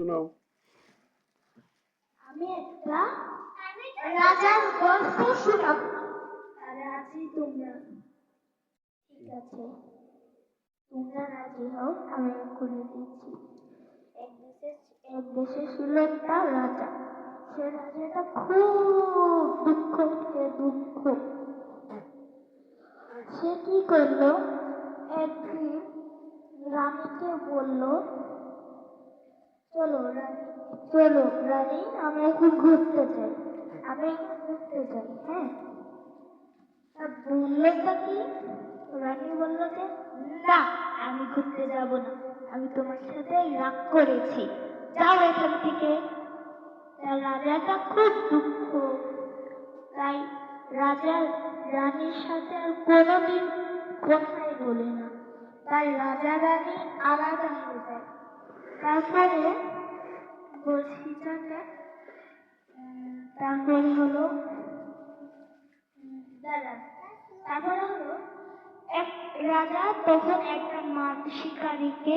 শোনাও আমি একটা রাজার গল্প শোনাব। রাজি তোমরা। ঠিক আছে। তোমরা রাজি হও, আমি করে দিচ্ছি। এক দেশে এক দেশে ছিল একটা রাজা। সে রাজাটা খুব দুঃখ থেকে দুঃখ। সে কি করল? একদিন রানীকে বলল চলো রানী চলো, রানী আমি এখন ঘুরতে চাই আমি এখন ঘুরতে চাই হ্যাঁ? তা বললোটা কি? রানী বলল যে, না, আমি ঘুরতে যাব না। আমি তোমার সাথে রাগ করেছি। যাও এখান থেকে। তা রাজাটা খুব দুঃখ। তাই রাজা, রানীর সাথে আর কোনোদিন কথাই বলে না। তাই রাজা, রানী আলাদা হয়ে যায়। তারপরে বলছিটাকে তারপরে হলো তারপরে হলো এক রাজা তখন একটা মাছ শিকারীকে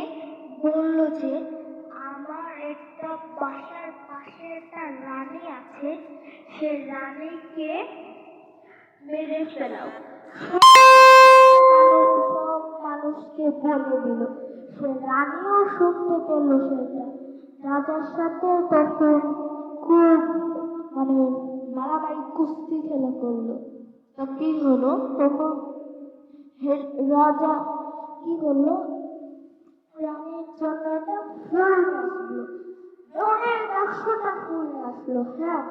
বলল যে, আমার একটা বাসার পাশে একটা রানী আছে, সে রানীকে মেরে ফেলাও। সব মানুষকে বলে দিল। সে রানীও শুনতে পেল সেটা। রাজার সাথে তখন খুব মানে মারামারি কুস্তি খেলা করল। তা কি হলো? তখন রাজা কি করল? রানীর জন্য একটা ফুল আসলো। অনেক একশোটা ফুল আসলো হ্যাঁ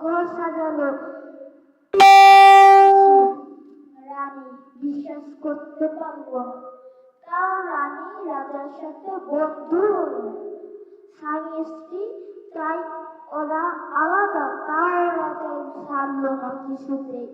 ঘর সাজালো। রানী বিশ্বাস করতে পারব তাও রানী সাথে বন্ধু স্বামী স্ত্রী তাই ওরা আলাদা। তার রাজা ছাড়লো না কিছুতেই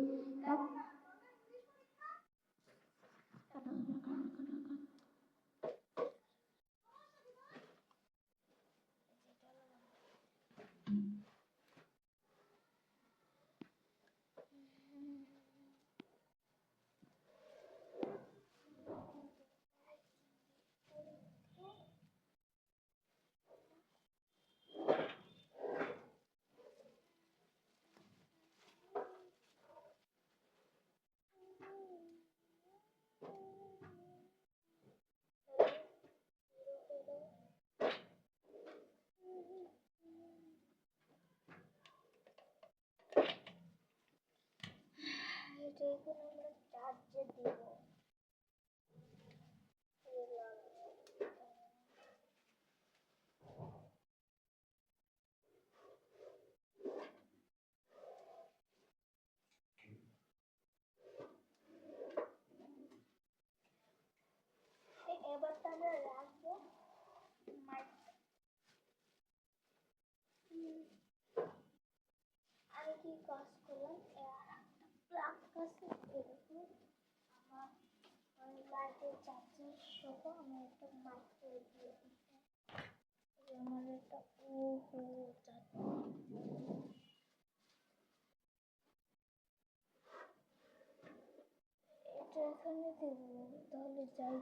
এক- এটা এখন আমরা চার্জে দিব এবার তাহলে রাখব মাইক- হুম। আমি কি কাজ করলাম প্লাগ কাছে এরকম আমার লাইটের চার্জার সহ আমি একটা মাইক করে দিয়ে আমার একটা ওহো এটা এখানে দেবো তাহলে যাই।